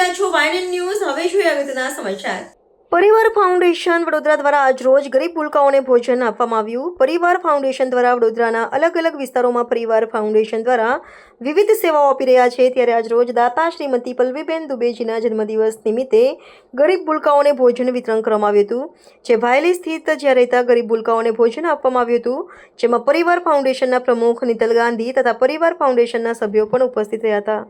રહ્યા છો વાયનન ન્યૂઝ. હવે જોઈએ અગત્યના સમાચાર. પરિવાર ફાઉન્ડેશન વડોદરા દ્વારા આજરોજ ગરીબ ભૂલકાઓને ભોજન આપવામાં આવ્યું. પરિવાર ફાઉન્ડેશન દ્વારા વડોદરાના અલગ અલગ વિસ્તારોમાં પરિવાર ફાઉન્ડેશન દ્વારા વિવિધ સેવાઓ આપી રહ્યા છે. ત્યારે આજરોજ દાતા શ્રીમતી પલ્લવીબેન દુબેજીના જન્મદિવસ નિમિત્તે ગરીબ ભૂલકાઓને ભોજન વિતરણ કરવામાં આવ્યું હતું. જે ભાયલી સ્થિત જ્યાં રહેતા ગરીબ ભૂલકાઓને ભોજન આપવામાં આવ્યું હતું. જેમાં પરિવાર ફાઉન્ડેશનના પ્રમુખ નિતલ ગાંધી તથા પરિવાર ફાઉન્ડેશનના સભ્યો પણ ઉપસ્થિત રહ્યા હતા.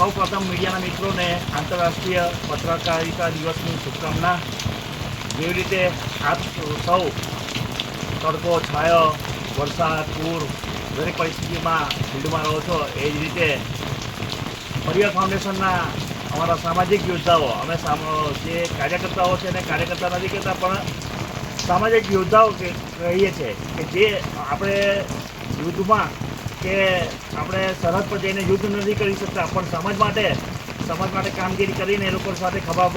સૌ પ્રથમ મીડિયાના મિત્રોને આંતરરાષ્ટ્રીય પત્રકારિતા દિવસની શુભકામના. જેવી રીતે આપ સૌ તડકો, છાયો, વરસાદ, પૂર, દરેક પરિસ્થિતિમાં ફિલ્ડમાં રહો છો, એ જ રીતે પરિવાર ફાઉન્ડેશનના અમારા સામાજિક યોદ્ધાઓ, અમે જે કાર્યકર્તાઓ છે એને કાર્યકર્તા નથી કહેતા, પણ સામાજિક યોદ્ધાઓ કહીએ છીએ કે જે આપણે યુદ્ધમાં કે આપણે સરહદ પર જઈને યુદ્ધ નથી કરી શકતા, પણ સમાજ માટે સમાજ માટે કામગીરી કરીને એ લોકો સાથે ખભા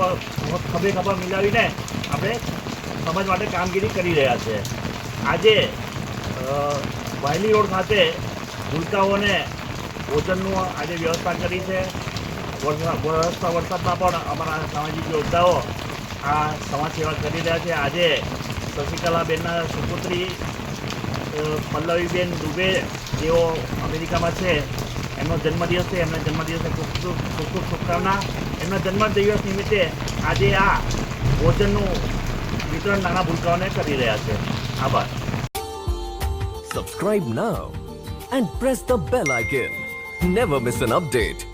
ખભે ખભા મિલાવીને આપણે સમાજ માટે કામગીરી કરી રહ્યા છે. આજે વાયલી રોડ ખાતે ભૂલકાઓને ભોજનનું આજે વ્યવસ્થા કરી છે. વરસા- વરસતા વરસાદમાં પણ અમારા સામાજિક યોદ્ધાઓ આ સમાજ સેવા કરી રહ્યા છે. આજે શશિકલાબેનના સુપુત્રી પલ્લવીબેન દુબે, જેઓ અમેરિકામાં છે, એમનો જન્મદિવસ એમના જન્મદિવસે ખૂબ ખૂબ ખૂબ ખૂબ શુભકામના. એમના જન્મદિવસ નિમિત્તે આજે આ ભોજનનું વિતરણ નાના ભૂલકાઓને કરી રહ્યા છે. આભાર. Subscribe now and press the bell icon never miss an update.